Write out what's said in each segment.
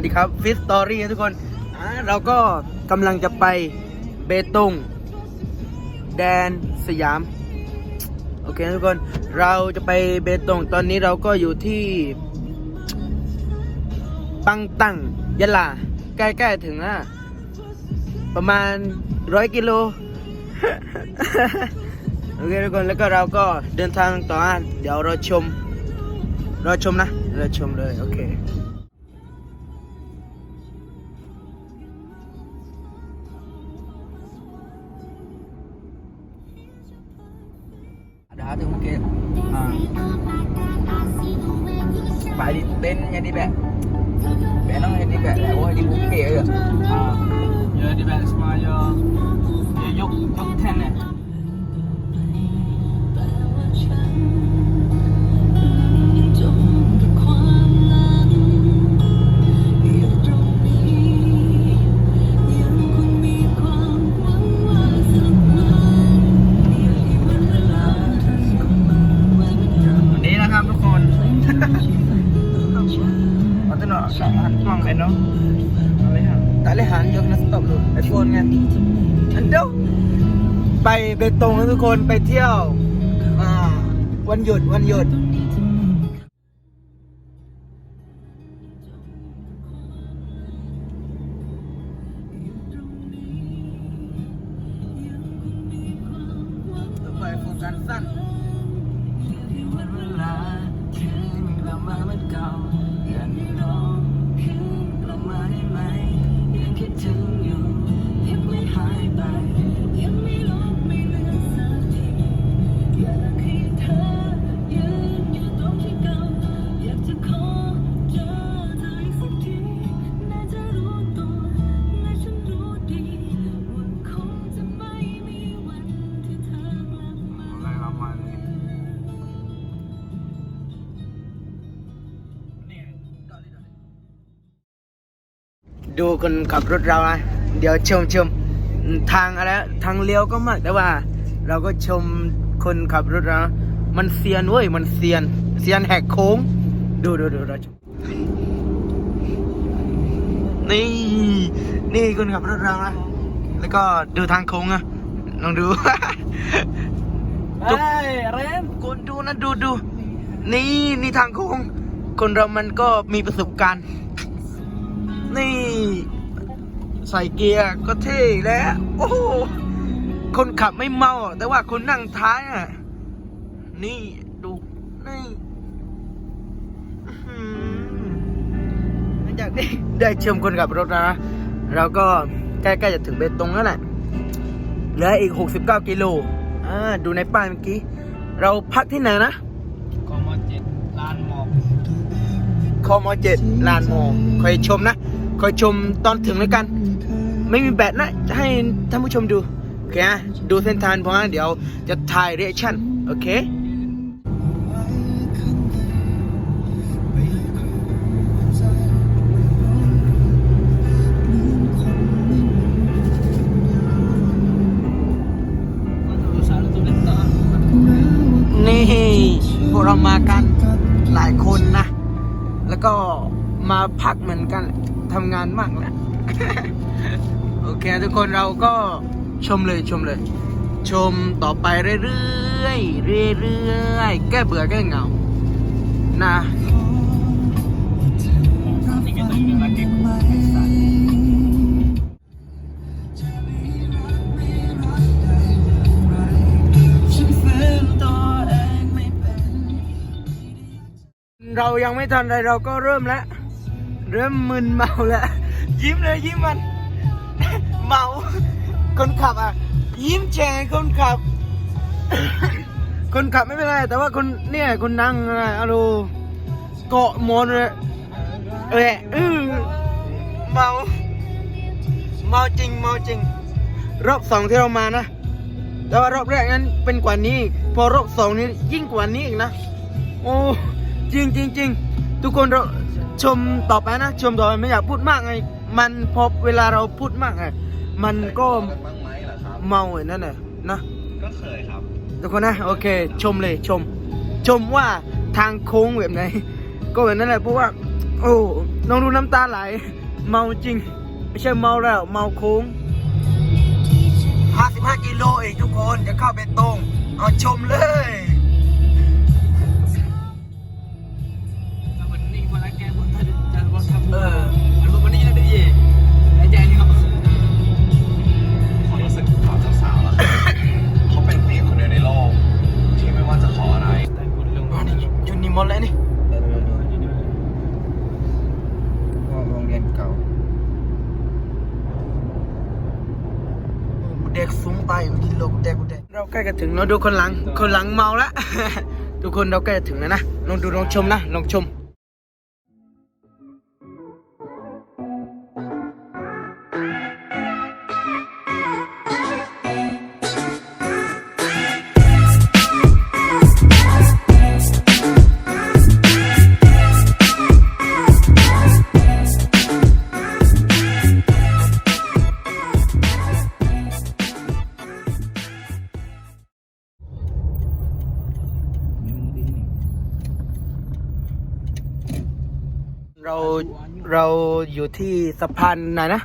วัสดีครับฟิสตอรี่ทุกคนอ่าเราก็กำลังจะไปเบตงแดนสยาม โอเคทุกคนเราจะไปเบตงตอนนี้เราก็อยู่ที่ปังตังยะลา ใกล้ ๆ ถึงนะประมาณร้อยกิโลโอเคทุกคนแล้วก็เราก็เดินทางต่ออะเดี๋ยวเราชม เรอชมนะ เรอชมเลย โอเค thì ok à. phải đi tên nhà đi bẹ bé nó đi bẹ à. này ôi đi uống kìa rồi à. giờ đi bẹ smile giờ giúp giúp thêm này Patut nak han tuang kan no. Tak boleh han jom kena stop dulu. iPhone kan. Aduh. ไปเบตงนะทุกคนไปเที่ยวอ่าวันหยุดวันหยุด ดูคนขับรถเรานะเดี๋ยวชมชมทางอะไรทางเลี้ยวก็มากแต่ว่า เราก็ชมคนขับรถเรามันเซียนเว้ยมันเซียนเซียนแหกโค้ง ดูดูดูเราชมนี่นี่คนขับรถเรานะแล้วก็ดูทางโค้งอะลองดู Hai Ren คนดูนะดูดูนี่นี่ทางโค้งคนเรามันก็มีประสบการณ์ นี่ ใส่เกียร์ก็เท่แล้ว โอ้โหคนขับไม่เมาอะแต่ว่าคนนั่งท้ายอะ นี่ ดูนี่อื้อหือหลังจากที่ได้ชมคนขับรถแล้วนะ เราก็ใกล้ๆจะถึงเบตงแล้วแหละเหลืออีก 69 กิโลอ่าดูในป้ายเมื่อกี้ เราพักที่ไหนนะ Kau mau cek Lan mau คอมอเจ็ดลานโมคอยชมนะ คอยชมตอนถึงแล้วกัน ไม่มีแบตนะ จะให้ท่านผู้ชมดู โอเคนะดูเส้นทางเพราะงั้นเดี๋ยวจะถ่ายเรียชั่น โอเคนี่พวกเรามากันหลายคนนะ แล้วก็มาพักเหมือนกัน ทำงานมากแล้ว โอเค ทุกคนเราก็ชมเลยชมเลย ชมต่อไปเรื่อยๆเรื่อยๆแก้เบื่อแก้เหงา นะเรายังไม่ทันไรเราก็เริ่มแล้ว เริ่มมึนเมาแล้ว ยิ้มเลยยิ้มมัน เมา คนขับอะ ยิ้มแฉ่งคนขับ คนขับไม่เป็นไร แต่ว่าคนเนี่ยคนนั่งอะอะดูเกาะมอนเลยเอ้ยอื้อเมา เมาจริงเมาจริง รอบสองที่เรามานะ แต่ว่ารอบแรกนั้นเป็นกว่านี้ พอรอบสองนี้ยิ่งกว่านี้อีกนะ โอ้จริงจริงจริงทุกคนเรา ชมต่อไปนะ ชมต่อไปไม่อยากพูดมากไง มันพอเวลาเราพูดมากไง มันก็บ้างไหมล่ะครับ เมาอย่างนั้นแหละนะก็เคยครับ ทุกคนนะโอเค ชมเลยชม ชมว่าทางโค้งแบบไหน ก็แบบนั้นแหละเพราะว่า โอ้น้องดูน้ำตาไหล เมาจริง ไม่ใช่เมาแล้ว เมาโค้ง 55 กิโลเองทุกคนจะเข้าไปตรงเอาชมเลย ด็กสูงไปเมื่อกี้โลกเด็กกูเด็กเราใกล้จะถึงเราดูคนหลังคนหลังเมาแล้วทุกคนเราใกล้จะถึงแล้วนะลองดูลองชมนะลองชม เราเราอยู่ที่สะพานไหนนะ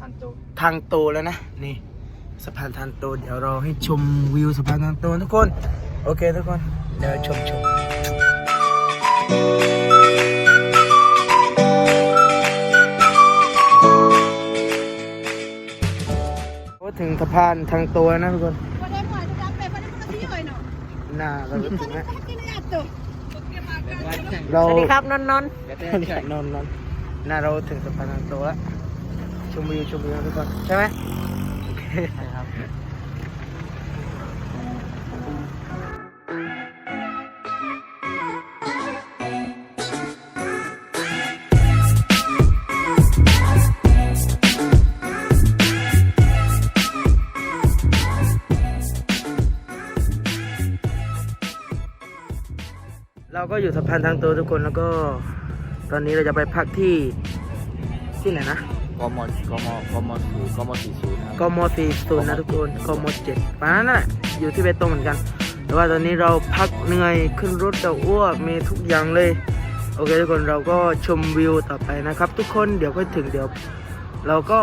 ทันโตทางโตแล้วนะนี่สะพานทางโตเดี๋ยวเราให้ชมวิวสะพานทางโตทุกคน โอเคทุกคนเดี๋ยวชมชมก็ถึงสะพานทางโตแล้วนะทุกคน Podemos ayudar, podemos hacer hoy, ¿no? หน้าเราก็ถึงแล้ว เราสวัสดีครับนนนนนอนนอนนอนหน้าเราถึงสะพานทางโตแล้วชมวิวชมวิวทุกคนใช่ไหม ก็อยู่สะพานทางโตทุกคนแล้วก็ ตอนนี้เราจะไปพักที่ที่ไหนนะกมกมกมศูนย์กมสี่ศูนย์กมสี่ศูนย์นะทุกคนกมเจ็ดปานั้นน่ะอยู่ที่เบตงเหมือนกัน แต่ว่าตอนนี้เราพักเหนื่อยขึ้นรถจะอ้วกมีทุกอย่างเลย โอเคทุกคนเราก็ชมวิวต่อไปนะครับ ทุกคนเดี๋ยวก็ถึงเดี๋ยว เราก็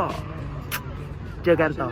เจอกันต่อ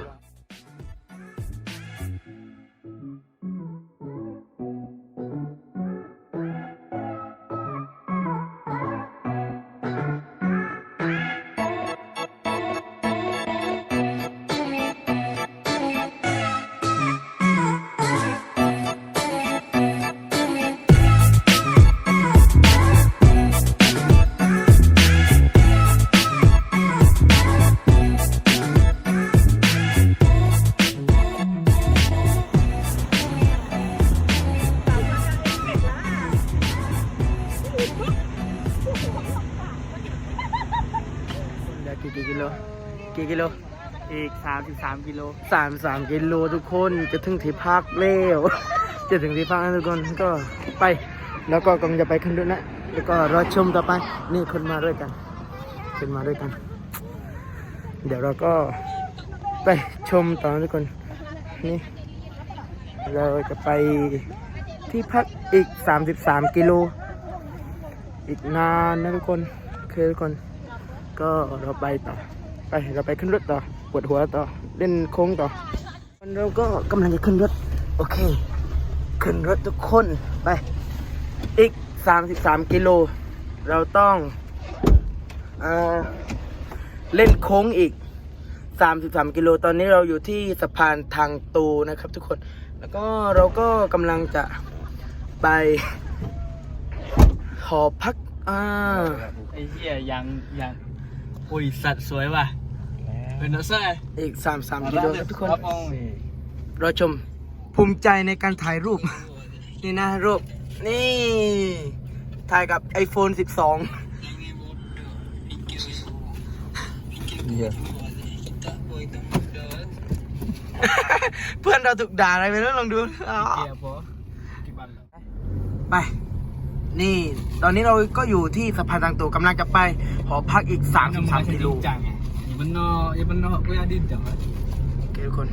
สามกิโลสามสามกิโลทุกคนจะถึงที่พักแล้วจะถึงที่พักแล้วทุกคนก็ไป แล้วก็กำลังจะไปขึ้นรถนะ แล้วก็รอชมต่อไปนี่คนมาด้วยกันคนมาด้วยกัน เดี๋ยวเราก็ไปชมต่อทุกคนนี่เราจะไปที่พักอีก 33 กิโล อีกนานนะทุกคนโอทุกคน ก็เราไปต่อ ไปเราไปขึ้นรถต่อ ปวดหัวต่อ เล่นโค้งต่อเราก็กำลังจะขึ้นรถ โอเค ขึ้นรถทุกคนไป อีก 33 กิโล เราต้องเออเล่นโค้งอีก 33 กิโล ตอนนี้เราอยู่ที่สะพานทางตูนะครับทุกคน แล้วก็เราก็กำลังจะไปหอพัก อ่า ไอ้เหี้ยยังยังอุ้ยสัตว์สวยว่ะ เป็นนักแสดงอีก33กิโลครับทุกคนครับผมเราชมภูมิใจในการถ่ายรูป นี่นะรูป นี่ ถ่ายกับ iPhone 12เพื่อนเราถูกด่าอะไรไปแล้วลองดูอ๋อเกียร์ปะกี่บันไป นี่ ตอนนี้เราก็อยู่ที่สะพานทางตัวกำลังจะไป หอพักอีก 33กิโลจังไงอย่า มันนออย่ามันนอกูอยากดิ้นจังเลยโอเคทุกคน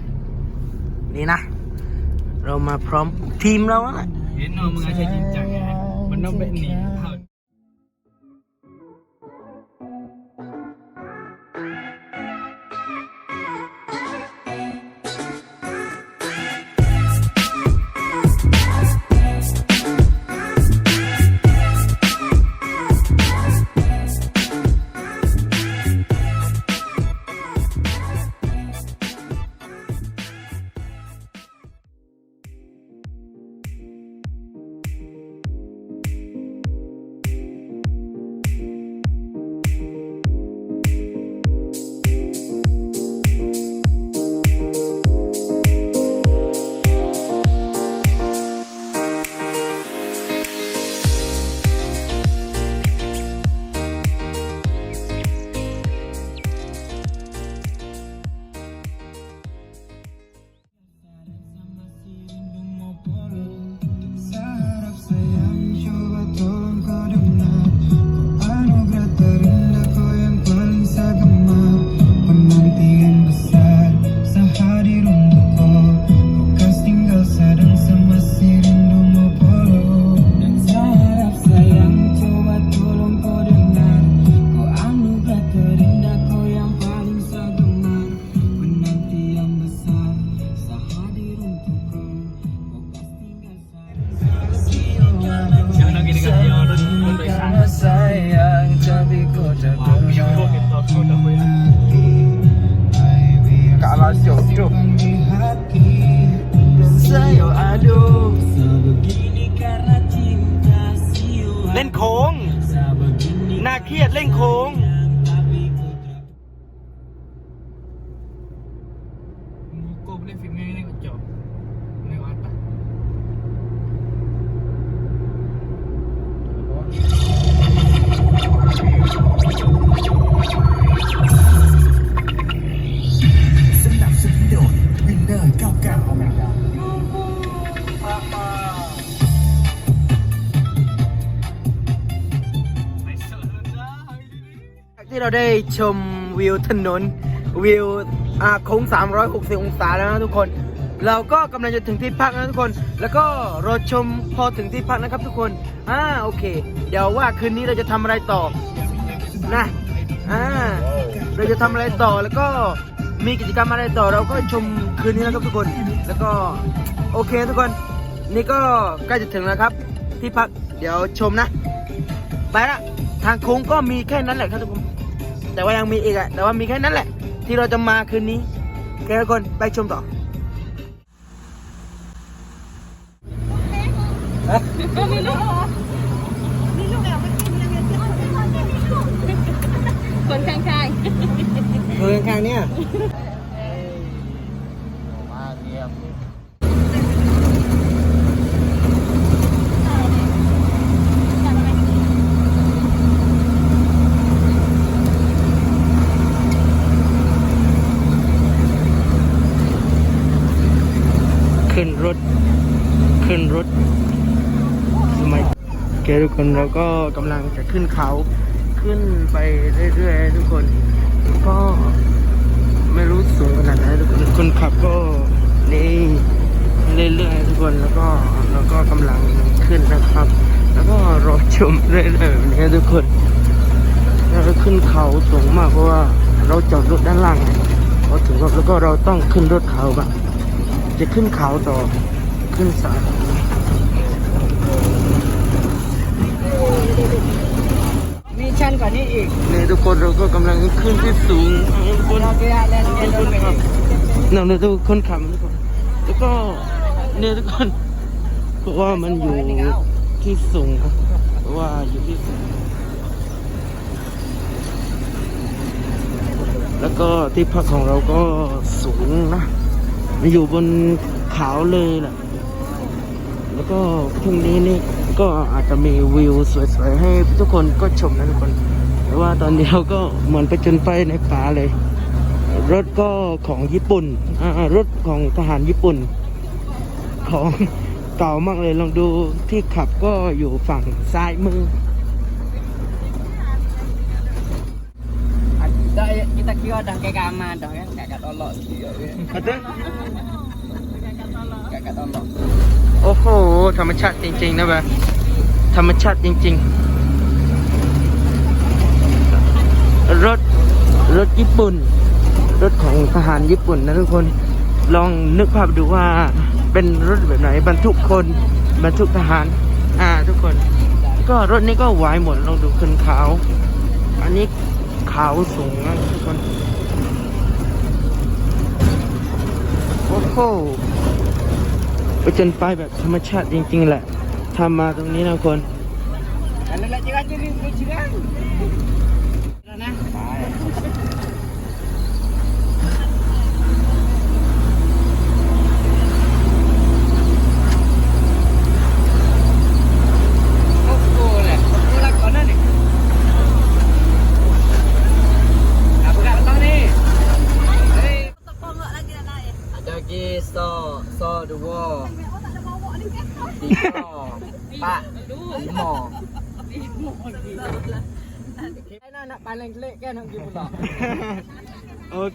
นี่นะ เรามาพร้อมทีมเราแล้วนะเห็นนอมึงอาจจะจริงจังไงมันนอเป็นหนีเท่า ที่เราได้ชมวิวถนน วิวอาโค้ง 360 องศาแล้วนะทุกคน เราก็กำลังจะถึงที่พักนะทุกคน แล้วก็รอชมพอถึงที่พักนะครับทุกคนอ่าโอเค เดี๋ยวว่าคืนนี้เราจะทำอะไรต่อนะอ่าเราจะทำอะไรต่อแล้วก็มีกิจกรรมอะไรต่อเราก็ชมคืนนี้นะครับทุกคน แล้วก็โอเคทุกคน นี่ก็ใกล้จะถึงแล้วครับ ที่พักเดี๋ยวชมนะ ไปละทางโค้งก็มีแค่นั้นแหละครับทุกคน แต่ว่ายังมีอีกอะแต่ว่ามีแค่นั้นแหละ ที่เราจะมาคืนนี้โอเคทุกคนไปชมต่อมีลูกเหรอมีลูกแอบมากินยังไงเจ้าคนข้างๆเมืองข้างเนี่ย รถขึ้นรถสมัยโอเคทุกคนเราก็กำลังจะขึ้นเขาขึ้นไปเรื่อยๆทุกคนก็ไม่รู้สูงขนาดไหนทุกคนคนขับก็นี่เรื่อยๆทุกคนแล้วก็เราก็กำลังขึ้นนะครับ แล้วก็รอชมเรื่อยๆแบบนี้ทุกคนเราขึ้นเขาสูงมากเพราะว่าเราจอดรถด้านล่างไงพอถึงรถแล้วก็เราต้องขึ้นรถเขาบ้าง จะขึ้นเขาต่อขึ้นสายมีชั้นกว่านี้อีกนี่ทุกคนเราก็กำลังขึ้นที่สูงทุกคนเราแค่เล่นเล่นคนเล่นขับนั่นเลยทุกคนขับทุกคนแล้วก็เนี่ยทุกคนเพราะว่ามันอยู่ที่สูงครับเพราะว่าอยู่ที่สูงแล้วก็ที่พักของเราก็สูงนะ มันอยู่บนเขาเลยแหละ แล้วก็พรุ่งนี้นี่ก็อาจจะมีวิวสวยๆให้ทุกคนก็ชมนะทุกคน แต่ว่าตอนนี้เราก็เหมือนไปจนไปในป่าเลย รถก็ของญี่ปุ่น อ่ารถของทหารญี่ปุ่น ของเก่ามากเลยลองดูที่ขับก็อยู่ฝั่งซ้ายมือ Dah kita kira dah kayak aman dah kan kakak tolak sikit. Kakak tolak. โอ้โห ธรรมชาติจริงๆนะแบบธรรมชาติจริง ๆ รถ รถญี่ปุ่น รถของทหารญี่ปุ่นนะทุกคน ลองนึกภาพดูว่าเป็นรถแบบไหนบรรทุกคนบรรทุกทหาร อ่าทุกคน ก็รถนี้ก็ไหวหมดลองดูขึ้นเขาอันนี้ เขาสูงนะทุกคน โอ้โหไปจนไปแบบธรรมชาติจริง ๆ แหละทำมาตรงนี้นะคน Kalau nak cerah je ni ni cerah. Dah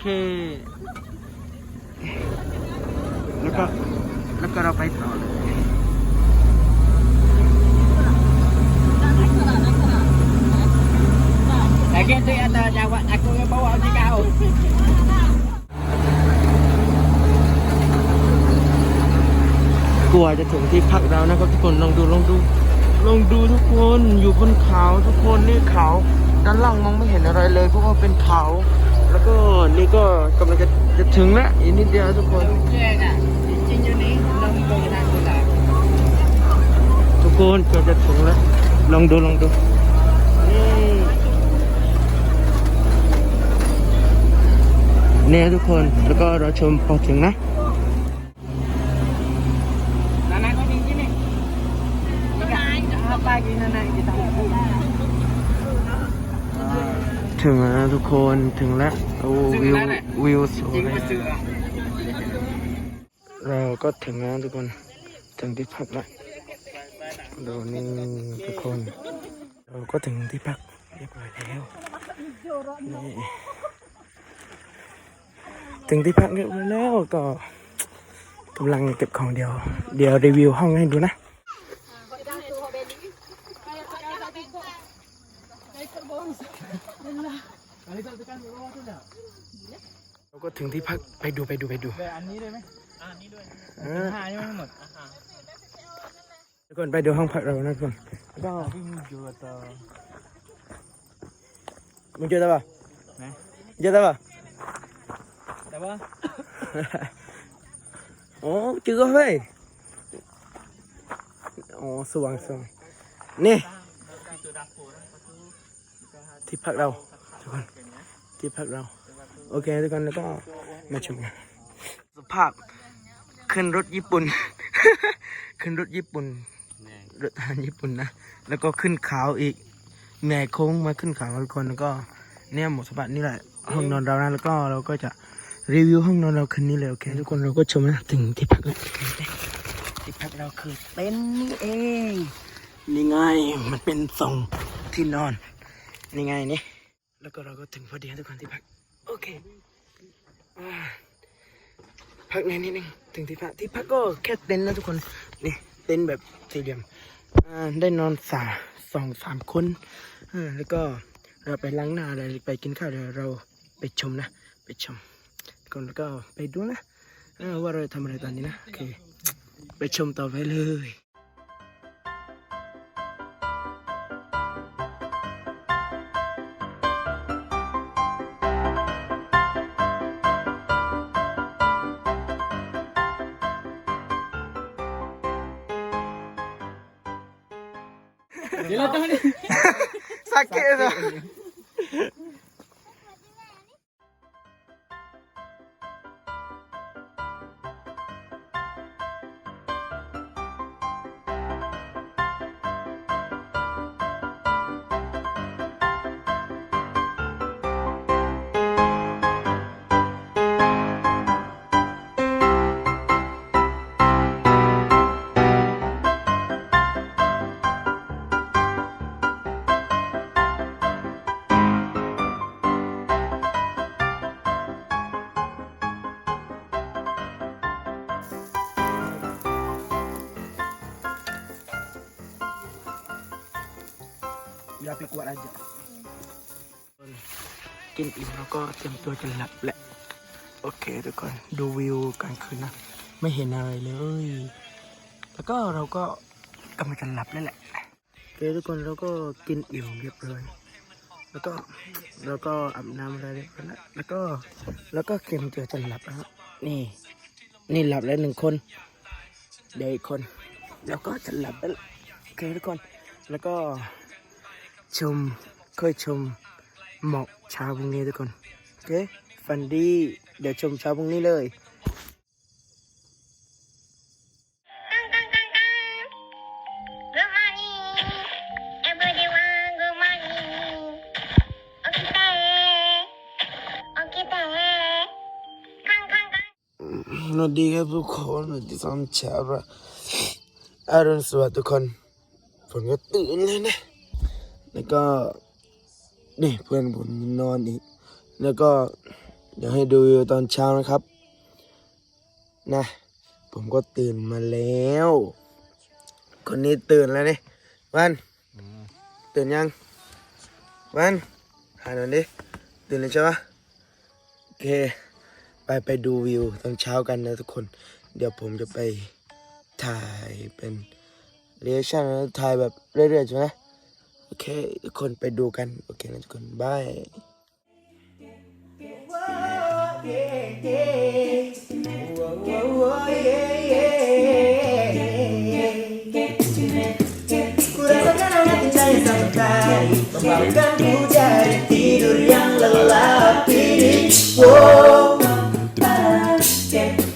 ค แล้วก็แล้วก็เราไปต่อเลยแต่แกตัอันตรายว่าอักกูก็บอกว่เก่า กลัวจะถึงที่พักแล้วนะครับทุกคนลองดูลองดูลองดูทุกคนอยู่บนเขาทุกคนนี่เขาด้านล่างมองไม่เห็นอะไรเลยเพราะว่าเป็นเขา แล้วก็นี่ก็กำลังจะจะถึงแล้วอีกนิดเดียวทุกคนแยกอะจริงๆอยู่นี้เรามีตัวทางคนละทุกคนก็จะถึงแล้ว ลองดูลองดูนี่เนี่ยทุกคนแล้วก็เราชมพอถึงนะ Nana kau di sini. Apa lagi Nana kita? ถึงแล้วทุกคนถึงแล้วโอ้วิววิวสวย Jing betul. เราก็ถึงแล้วทุกคน ถึงที่พักแล้วดูนี่ทุกคน เราก็ถึงที่พักเรียบร้อยแล้วนี่ถึงที่พักเรียบร้อยแล้วก็กำลังเก็บของเดียว เดี๋ยวรีวิวห้องให้ดูนะ เราก็ถึงที่พักไปดูไปดูไปดู Ada ani dia meh? Ani dia. เออ Ha, ni memang. ทุกคนไปดูห้องพักเรานะทุกคนแล้วก็ Tapi muncul atau มึงเจอตาป่ะนะเจอตาป่ะ tak apa? โอ้เจอเฮ้ยโอ้สว่างสว่างนี่ที่พักเราทุกคน ที่พักเรา โอเคทุกคนแล้วก็มาชมกันสภาพขึ้นรถญี่ปุ่น ขึ้นรถญี่ปุ่นรถทหารญี่ปุ่นนะแล้วก็ขึ้นเขาอีกเหนื่อยโค้งมาขึ้นเขาทุกคนแล้วก็เนี่ยหมดสภาพนี่แหละห้องนอนเรานะแล้วก็เราก็จะรีวิวห้องนอนเราคืนนี้เลยโอเคทุกคนเราก็ชมนะถึงที่พักแล้วที่พักเราคือเต็นท์นี่เองนี่ไงมันเป็นทรงที่นอนนี่ไงนี่ แล้วก็เราก็ถึงพอดีนะทุกคนที่พัก โอเคอ่าพักในนิดนึงถึงที่พักที่พักก็แค่เต็นท์นะทุกคนนี่เต็นท์แบบสี่เหลี่ยมอ่าได้นอนสาสองสามคนอ่าแล้วก็เราไปล้างหน้าอะไรไปกินข้าวเดี๋ยวเราไปชมนะ ไปชมก่อนแล้วก็ไปดูนะอ่าว่าเราทำอะไรตอนนี้นะโอเคไปชมต่อไปเลย Yo la tengo en el... Eso. Tapi kuat aja กินอิ่มแล้วก็เตรียมตัวจะหลับแหละ โอเคทุกคนดูวิวกลางคืนนะ ไม่เห็นอะไรเลย แล้วก็เราก็กำลังจะหลับแล้วแหละโอเคทุกคนเราก็กินอิ่มเรียบร้อยแล้วก็เราก็อาบน้ำอะไรเรียบร้อยแล้วแล้วก็แล้วก็เตรียมตัวจะหลับแล้วนี่ นี่หลับแล้วหนึ่งคน เดี๋ยวอีกคน แล้วก็จะหลับแล้วโอเคทุกคน แล้วก็ ชมค่อยชมหมอกเช้าพรุ่งนี้ทุกคนโอเคฟันดีเดี๋ยวชมเช้าพรุ่งนี้เลย Good morning. Everyone, good morning. Okite. Okite. Kang, kang, kang. สวัสดีครับทุกคนสวัสดีตอนเช้าละอรุณสวัสดิ์ทุกคนผมก็ตื่นเลยนะ แล้วก็นี่เพื่อนผมนอนอีก แล้วก็เดี๋ยวให้ดูตอนเช้านะครับ นะ ผมก็ตื่นมาแล้ว คนนี้ตื่นแล้วนี่วัน ตื่นยัง วันหาหน่อยดิตื่นเลยใช่ปะโอเค ไปไปดูวิวตอนเช้ากันนะทุกคน เดี๋ยวผมจะไปถ่ายเป็นเรีแอคชั่นถ่ายแบบเรื่อยๆใช่ไหม อเคทุกคนไปดูกัน โอเคนะทุกคนบาย baik Membangunkanku dari tidur yang lelap ini Wow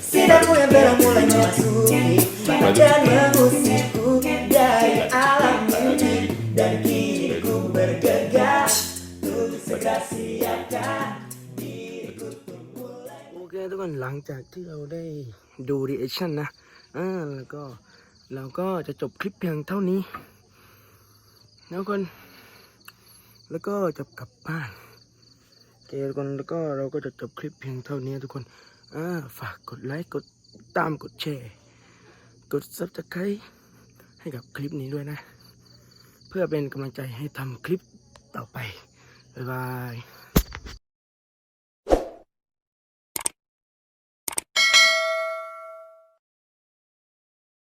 Sidarmu yang terang mulai memasuki Mata dan อนหลังจากที่เราได้ดูรีแอคชั่นนะอ่าแล้วก็เราก็จะจบคลิปเพียงเท่านี้นะทุกคนแล้วก็จะกลับบ้านโอเคทุกคนแล้วก็เราก็จะจบคลิปเพียงเท่านี้ทุกคนอ่าฝากกดไลค์กดตามกดแชร์กดซับสไครต์ให้กับคลิปนี้ด้วยนะ เพื่อเป็นกำลังใจให้ทำคลิปต่อไป บ๊ายบาย